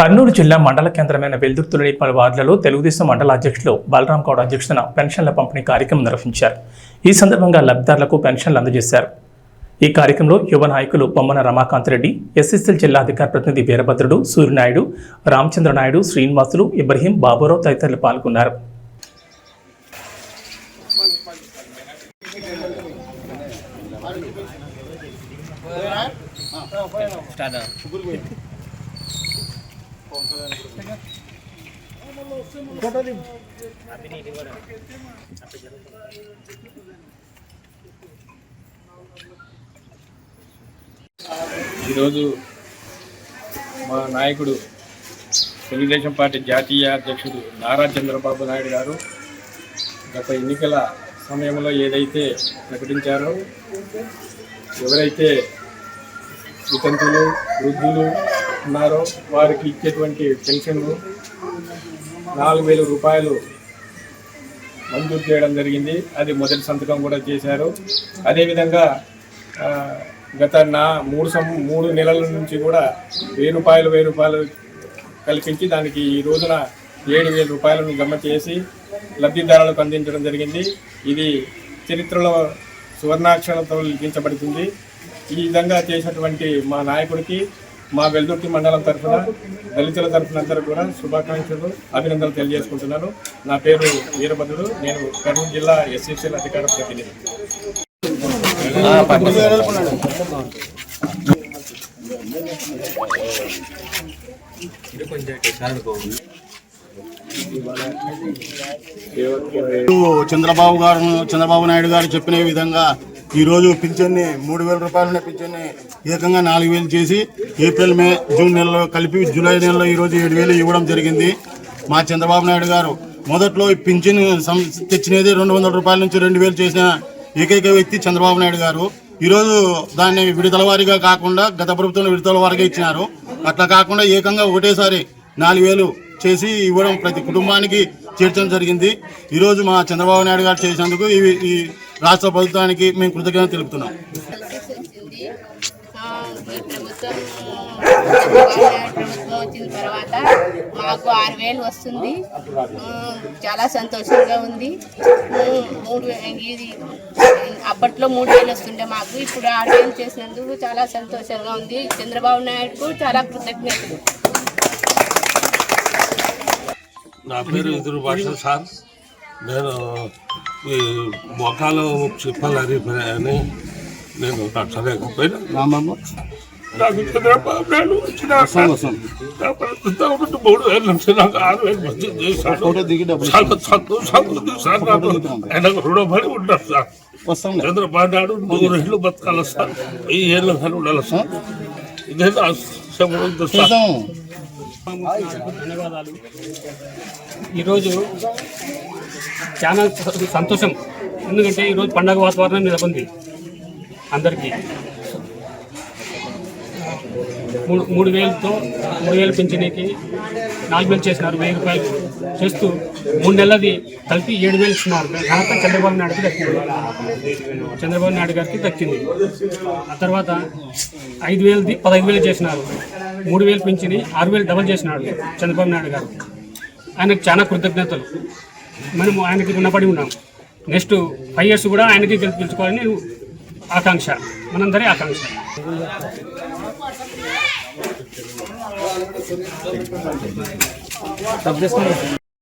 కర్నూలు జిల్లా మండల కేంద్రమైన వెల్దుర్తులని పలు వార్డులలో తెలుగుదేశం మండల అధ్యక్షులు బలరాం గౌడ్ అధ్యక్షతన పెన్షన్ల పంపిణీ కార్యక్రమం నిర్వహించారు. ఈ సందర్భంగా లబ్ధిదారులకు పెన్షన్లు అందజేశారు. ఈ కార్యక్రమంలో యువ నాయకులు బొమ్మన రమాకాంత్ రెడ్డి ఎస్ఎస్ఎల్ జిల్లా అధికార ప్రతినిధి వీరభద్రుడు సూర్యనాయుడు రామచంద్ర నాయుడు శ్రీనివాసులు ఇబ్రహీం బాబురావు తదితరులు పాల్గొన్నారు. ఈరోజు మా నాయకుడు తెలుగుదేశం పార్టీ జాతీయ అధ్యక్షుడు నారా చంద్రబాబు నాయుడు గారు గత ఎన్నికల సమయంలో ఏదైతే ప్రకటించారో ఎవరైతే వితంతులు వృద్ధులు ఉన్నారో వారికి ఇచ్చేటువంటి పెన్షన్లు నాలుగు వేల రూపాయలు మంజూరు చేయడం జరిగింది. అది మొదటి సంతకం కూడా చేశారు. అదేవిధంగా గత నా మూడు సం మూడు నెలల నుంచి కూడా వెయ్యి రూపాయలు వెయ్యి రూపాయలు కల్పించి దానికి ఈ రోజున ఏడు వేల రూపాయలను జమ చేసి లబ్ధిదారులకు అందించడం జరిగింది. ఇది చరిత్రలో సువర్ణాక్షరంతో లిఖించబడుతుంది. ఈ విధంగా చేసినటువంటి మా నాయకుడికి మా వెల్దుర్తి మండలం తరఫున దళితుల తరఫున అందరూ కూడా శుభాకాంక్షలు అభినందనలు తెలియజేసుకుంటున్నాను. నా పేరు వీరభద్రుడు నేను కర్నూలు జిల్లా ఎస్ఎస్ఎల్ అధికార ప్రతినిధి. చంద్రబాబు గారు చంద్రబాబు నాయుడు గారు చెప్పిన విధంగా ఈరోజు పింఛన్ని మూడు వేల రూపాయలున్న పింఛన్ని ఏకంగా నాలుగు వేలు చేసి ఏప్రిల్ మే జూన్ నెలలో కలిపి జూలై నెలలో ఈరోజు ఏడు వేలు ఇవ్వడం జరిగింది. మా చంద్రబాబు నాయుడు గారు మొదట్లో పింఛన్ సం- తెచ్చినది రెండు వందల రూపాయల నుంచి రెండు వేలు చేసిన ఏకైక వ్యక్తి చంద్రబాబు నాయుడు గారు. ఈరోజు దాన్ని విడుదల వారీగా కాకుండా గత ప్రభుత్వంలో విడుదల వారీగా ఇచ్చినారు. అట్లా కాకుండా ఏకంగా ఒకటేసారి నాలుగు వేలు చేసి ఇవ్వడం ప్రతి కుటుంబానికి చేర్చడం జరిగింది. ఈరోజు మా చంద్రబాబు నాయుడు గారు చేసినందుకు ఈ రాష్ట్ర ప్రభుత్వానికి మేము కృతజ్ఞత తెలుపుతున్నాం. ప్రభుత్వం ప్రభుత్వం వచ్చిన తర్వాత మాకు ఆరు వేలు వస్తుంది చాలా సంతోషంగా ఉంది. మూడు ఇది అప్పట్లో మూడు వేలు వస్తుండే మాకు. ఇప్పుడు ఆరు వేలు చేసినందుకు చాలా సంతోషంగా ఉంది. చంద్రబాబు నాయుడుకు చాలా కృతజ్ఞతలు. నా పేరు ఎదురు భాష సార్. నేను మొఖాలు చిప్పలు అరిగిపోయాయని నేను తట్టలేకపోయినా నాకు చంద్రబాబు నాయుడు వచ్చిన నా ప్రభుత్వం నుండి మూడు వేల నుంచి నాకు ఆరు వేలు మంచి చేశాడు. చాలా సంతోషంగా ఉంది సార్ నాకు. ఆయనకు రుణపడి ఉంటారు సార్. చంద్రబాబు నాయుడు నూరు ఇళ్ళు బతకాలి సార్. ఈ ఏళ్ళు కానీ ఉండాలి సార్. ఇదే ధన్యవాదాలు. ఈరోజు చాలా సంతోషం. ఎందుకంటే ఈరోజు పండగ వాతావరణం నెలకొంది. అందరికీ. మూడు మూడు వేలతో మూడు వేలు పెంచడానికి నాలుగు వేలు చేసినారు వెయ్యి రూపాయలు చేస్తూ మూడు నెలలది కలిపి ఏడు వేలు ఇస్తున్నారు. ఘనత చంద్రబాబు నాయుడుకి దక్కింది. చంద్రబాబు నాయుడు గారికి దక్కింది. ఆ తర్వాత ఐదు వేలది పదహైదు వేలు చేసినారు. మూడు వేలు పెంచిని ఆరు వేలు డబల్ చేసినాడు చంద్రబాబు నాయుడు గారు. ఆయనకు చాలా కృతజ్ఞతలు. మనము ఆయనకి రుణపడి ఉన్నాం నెక్స్ట్ ఫైవ్ ఇయర్స్ కూడా ఆయనకి గెలిపించుకోవాలని ఆకాంక్ష. మనందరి ఆకాంక్ష.